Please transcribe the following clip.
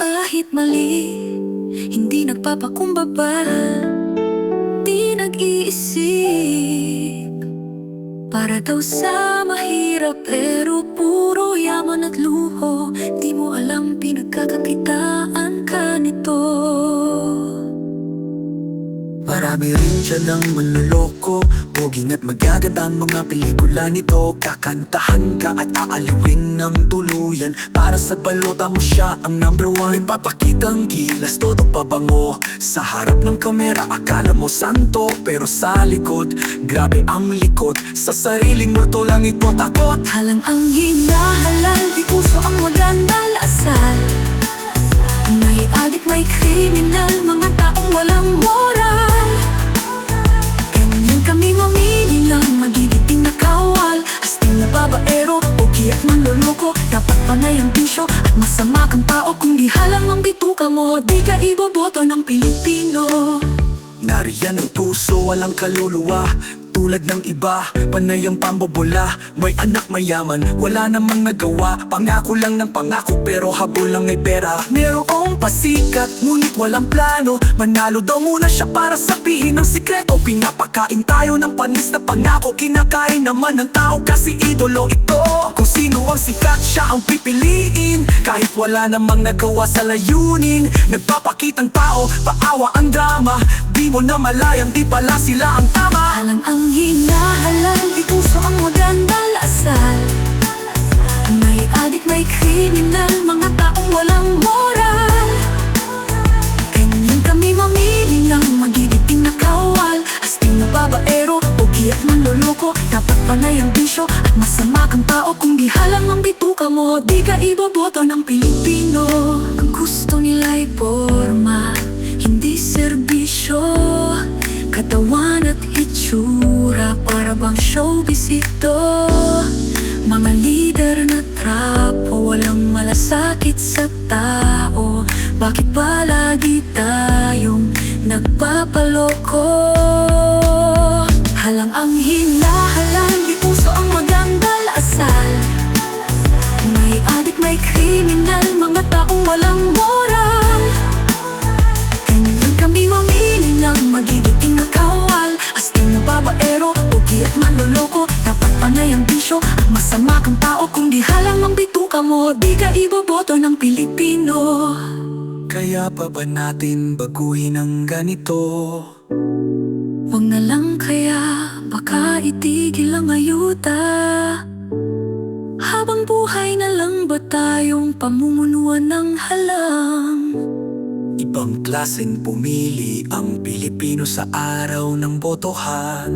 Kahit mali, hindi nagpapakumbaba Di nag-iisip. Para daw sa mahirap pero puro yaman at luho Di mo alam pinagkakakitaan ka nito. Marami rin dyan ang manloloko Poging at magaganda ang mga pelikula nito. Kakantahan ka at aaliwin ng tuluyan. Para sa balota mo siya ang number one. Papakitang gilas, todo pabango. Sa harap ng kamera akala mo santo. Pero sa likod, grabe ang likod. Sa sariling multo lang ito takot Halang ang hinahalal, di puso ang magandang asal May adik, may kriminal, tao Kung di halang ang bituka mo, di ka iboboto ng Pilipino. Nariyan ang puso, walang kaluluwa Tulad ng iba, panay ang pambobola May anak mayaman, wala namang nagawa. Pangako lang ng pangako, pero habol lang ay pera. Merong pasikat, ngunit walang plano. Manalo daw muna siya para sabihin ng sikreto. Pinapakain tayo ng panis na pangako. Kinakain naman ng tao kasi idolo ito sino ang sikat, siya ang pipiliin. Kahit wala namang nagawa sa layunin Nagpapakitang tao, paawa ang drama. Di mo na malayang di pala sila ang tama. Halang ang hinahalal, di puso ang magandang asal. May adik, may kriminal, manloloko Dapat panay ang bisyo at masama kang tao. Kung di halang ang bituka mo, di ka iboboto ng Pilipino. Ang gusto nila'y forma, hindi serbisyo. Katawan at itsura para bang showbiz ito. Mga lider na trapo Walang malasakit sa tao. Bakit ba ang hinahalan Di puso ang magandang asal. May adik, may kriminal Mga taong walang moral. Ganyan kami mamili ng magigiting na kawal. Asting na babaero, pugi at manloloko Dapat panay ang bisyo at masama kang tao. Kung di halang ang bituka mo, di ka iboboto ng Pilipino. Kaya pa ba natin baguhin ang ganito? Huwag na lang kaya, baka itigil ang ayuda Habang buhay na lang ba tayong pamumunuan ng halang? Ibang klaseng pumili ang Pilipino sa araw ng botohan